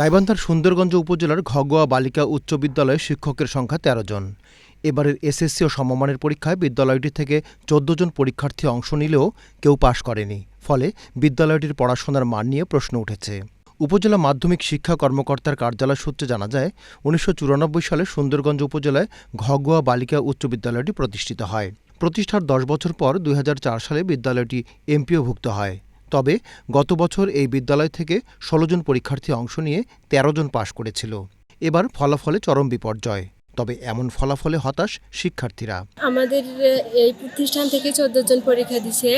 গাইবান্ধার সুন্দরগঞ্জ উপজেলার ঘগোয়া বালিকা উচ্চ বিদ্যালয়ে শিক্ষকের সংখ্যা তেরো জন। এবারের এসএসসি ও সমমানের পরীক্ষায় বিদ্যালয়টি থেকে চোদ্দ জন পরীক্ষার্থী অংশ নিলেও কেউ পাশ করেনি। ফলে বিদ্যালয়টির পড়াশোনার মান নিয়ে প্রশ্ন উঠেছে। উপজেলা মাধ্যমিক শিক্ষা কর্মকর্তার কার্যালয় সূত্রে জানা যায়, উনিশশো চুরানব্বই সালে সুন্দরগঞ্জ উপজেলায় ঘগোয়া বালিকা উচ্চ বিদ্যালয়টি প্রতিষ্ঠিত হয়। প্রতিষ্ঠার দশ বছর পর দুই হাজার চার সালে বিদ্যালয়টি এমপিওভুক্ত হয়। তবে গত বছর এই বিদ্যালয় থেকে ষোলো জন পরীক্ষার্থী অংশ নিয়ে ১৩ জন পাশ করেছিল। এবার ফলাফলে চরম বিপর্যয়। তবে এমন ফলাফলে হতাশ শিক্ষার্থীরা। আমাদের এই প্রতিষ্ঠান থেকে চোদ্দ জন পরীক্ষা দিছে।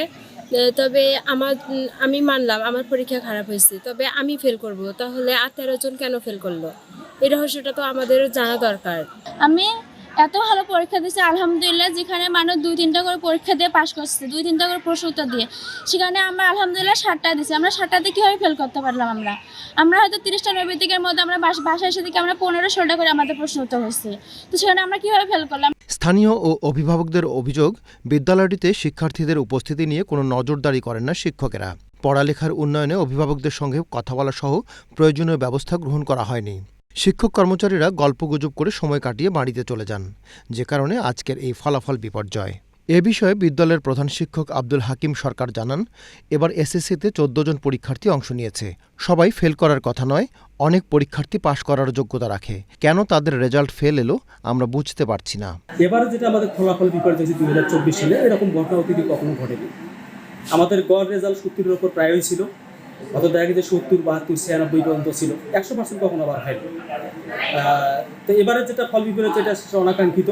তবে আমার আমি মানলাম আমার পরীক্ষা খারাপ হয়েছে। তবে আমি ফেল করব। তাহলে আর তেরো জন কেন ফেল করল? এই রহস্যটা তো আমাদের জানা দরকার। আমি এত ভালো পরীক্ষা দিয়েছি, আলহামদুলিল্লাহ যেখানে মানুষ দুই তিনটা করে পরীক্ষা দিয়ে পাশ করছে, দুই তিনটা করে প্রশ্ন উত্তর দিয়ে। সেখানে আমরা আলহামদুলিল্লাহ ষাটটা দিয়েছি, আমরা ষাটটাতে কীভাবে ফেল করতে পারলাম আমরা? আমরা হয়তো তিরিশটা নৈবেদিকের মধ্যে আমরা বাস- বাসায় এসে দিকে আমরা পনেরো ষোলোটা করে আমাদের প্রশ্ন উত্তর হচ্ছে তো সেখানে আমরা কীভাবে ফেল করলাম? স্থানীয় ও অভিভাবকদের অভিযোগ, বিদ্যালয়টিতে শিক্ষার্থীদের উপস্থিতি নিয়ে কোনো নজরদারি করেন না শিক্ষকেরা। পড়ালেখার উন্নয়নে অভিভাবকদের সঙ্গে কথা বলা সহ প্রয়োজনীয় ব্যবস্থা গ্রহণ করা হয়নি। শিক্ষক কর্মচারীরা গল্পগুজব করে সময় কাটিয়ে বাড়িতে চলে যান, যে কারণে আজকের এই ফলাফল বিপর্যয়। এ বিষয়ে বিদ্যালয়ের প্রধান শিক্ষক আব্দুল হাকিম সরকার জানান, এবার এসএসসিতে চোদ্দ জন পরীক্ষার্থী অংশ নিয়েছে। সবাই ফেল করার কথা নয়, অনেক পরীক্ষার্থী পাশ করার যোগ্যতা রাখে। কেন তাদের রেজাল্ট ফেল এলো, আমরা বুঝতে পারছি না। এবার যেটা আমাদের ফলাফল বিপরীত হয়েছে দুই হাজার চব্বিশ সালে, এরকম ঘটনা অতীতে কখনো ঘটেনি। আমাদের গড় রেজাল্ট সত্তরের ওপর প্রায়ই ছিল। অত দেখা গেছে সত্তর বাহাত্তর ছিয়ানব্বই পর্যন্ত ছিল। একশো পার্সেন্ট কখনো আবার হয়নি। তো এবারে যেটা ফল বিপরীত এটা সেটা অনাকাঙ্ক্ষিত।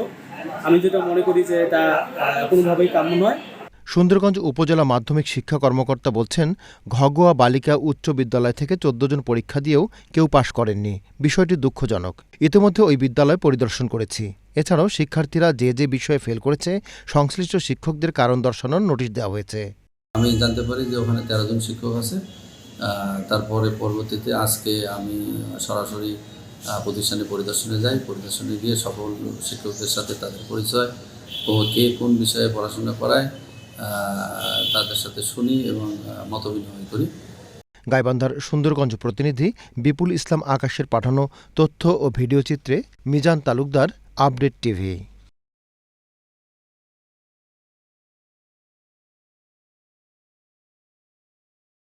আমি যেটা মনে করি যে এটা কোনোভাবেই কাম্য নয়। সুন্দরগঞ্জ উপজেলা মাধ্যমিক শিক্ষা কর্মকর্তা বলছেন ঘগোয়া বালিকা উচ্চ বিদ্যালয় থেকে চোদ্দ জন পরীক্ষা দিয়েও কেউ পাশ করেননি। বিষয়টি দুঃখজনক। ইতিমধ্যে ওই বিদ্যালয় পরিদর্শন করেছি। এছাড়াও শিক্ষার্থীরা যে যে বিষয়ে ফেল করেছে সংশ্লিষ্ট শিক্ষকদের কারণ দর্শানোর নোটিশ দেওয়া হয়েছে। আমি জানতে পারি যে ওখানে তেরো জন শিক্ষক আছে। তারপরে পরবর্তীতে আজকে আমি সরাসরি প্রতিষ্ঠানে পরিদর্শনে যাই। পরিদর্শনে গিয়ে সকল শিক্ষকদের সাথে তাদের পরিচয় ও কে কোন বিষয়ে পড়াশোনা করায় তাদের সাথে শুনি এবং মত বিনিময় করি। গাইবান্ধার সুন্দরগঞ্জ প্রতিনিধি বিপুল ইসলাম আকাশের পাঠানো তথ্য ও ভিডিও চিত্রে মিজান তালুকদার, আপডেট টিভি।